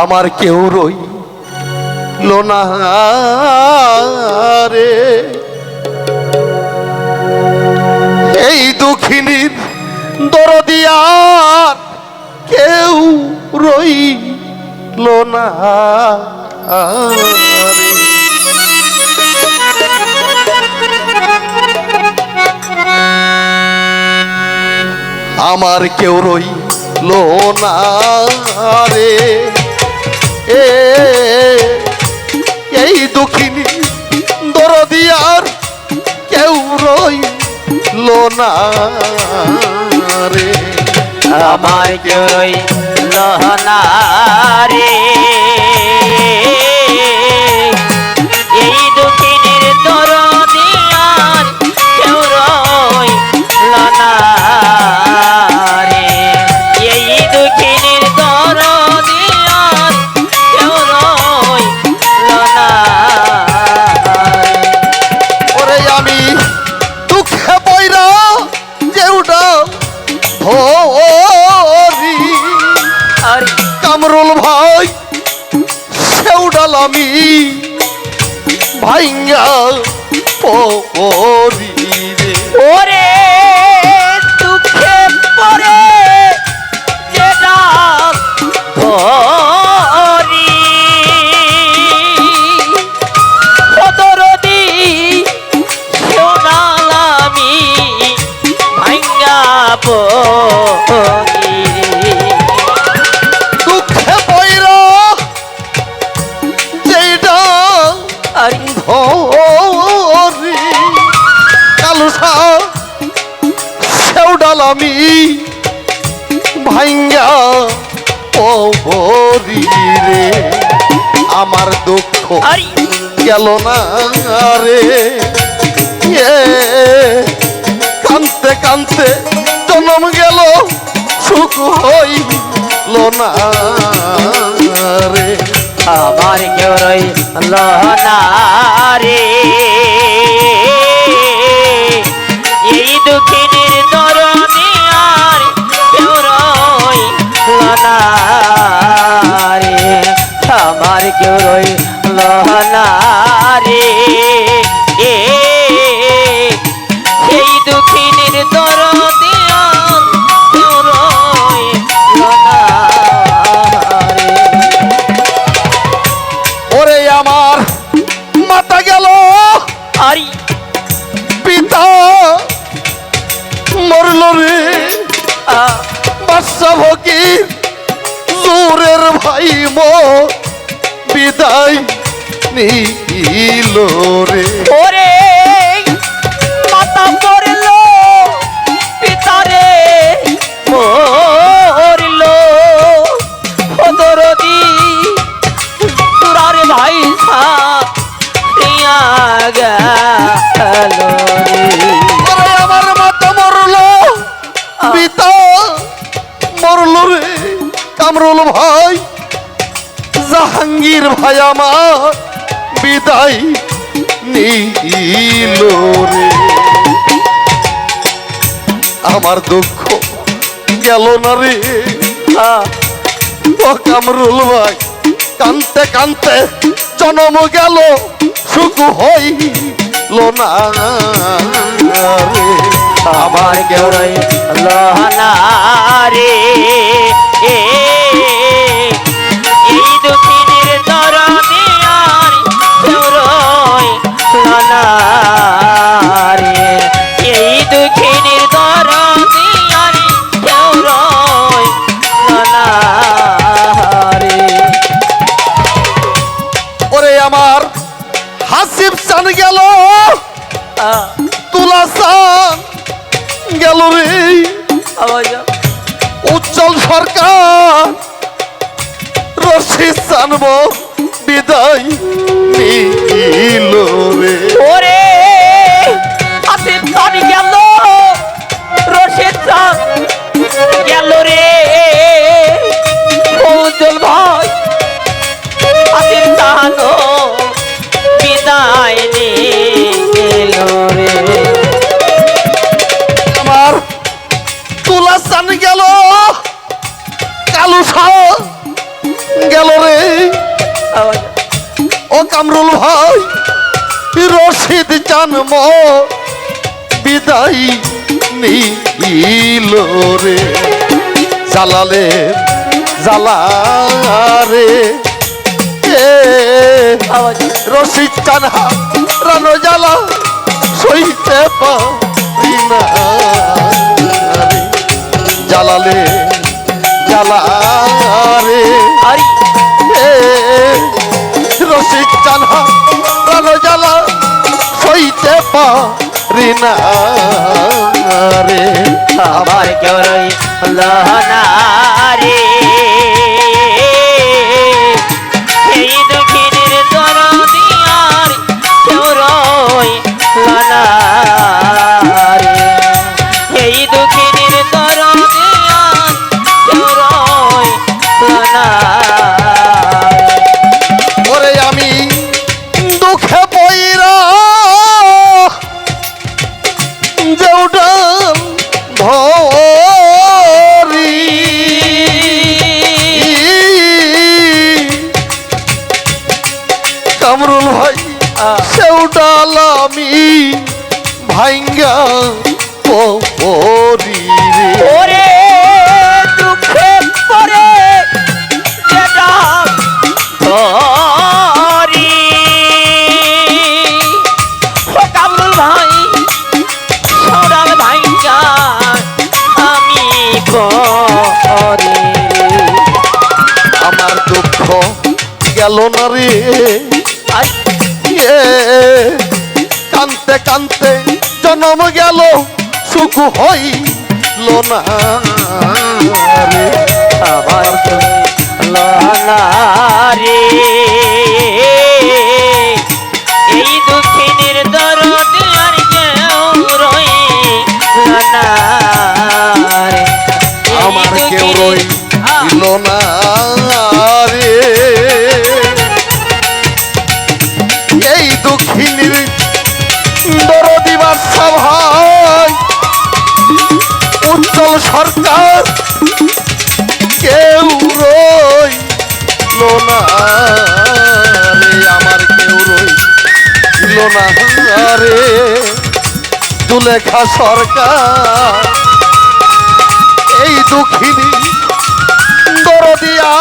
আমার কেউ রই রে। এই দুঃখিনীর দরদিয়ার কেউ রইল না রে। আমার কেউ রইল না রে। না রে। আমায় কেউই লহনা ভাই সেউডাল আমি ভাইঙ্গা পরি রে। ওরে দুঃখে পরে আমার দুঃখ। গেল না রে। কানতে কানতে জনম গেল সুখ হইল না রে। আমার কেউ রই লোনা রে। কেউ রই নিল রে। ওরে মাতা পড়ল পিতারে মরিল হদরদি তুরার ভাই সাইয়া গেল আমার মাতা মরল পিতা মরল রে। কামরুল ভাই জাহাঙ্গীর ভাই আমার বিদায় নিল আমার দুঃখ গেল না রে। কামরুল ভাই কানতে কানতে জনম গেল, সুখ হইল না রে। আমার কেউ রে। হাসিব চান গেল। তুলা চান গেল রে। উজ্জ্বল সরকার রশিদ চানব বিদায় নিল রে। কামরুল ভাই, রশিদ জন্ম বিদায় নীল রে জালালে জালারে রশিদ কানহা, রানো জ্বালা সইতে পারি না রে। জ্বালালে রশিদ কানহা রানো জ্বালা সইতে পারি না রে। আমার কেউ রই রে আমার দুঃখ গেল না রে। এ কানতে কানতে জনম গেল, সুখ হইল না রে। আমার রে। সরকার, কেউ রই না রে আমার কেউ রই না রে জুলেখা সরকার, এই দুঃখিনী দরদিয়া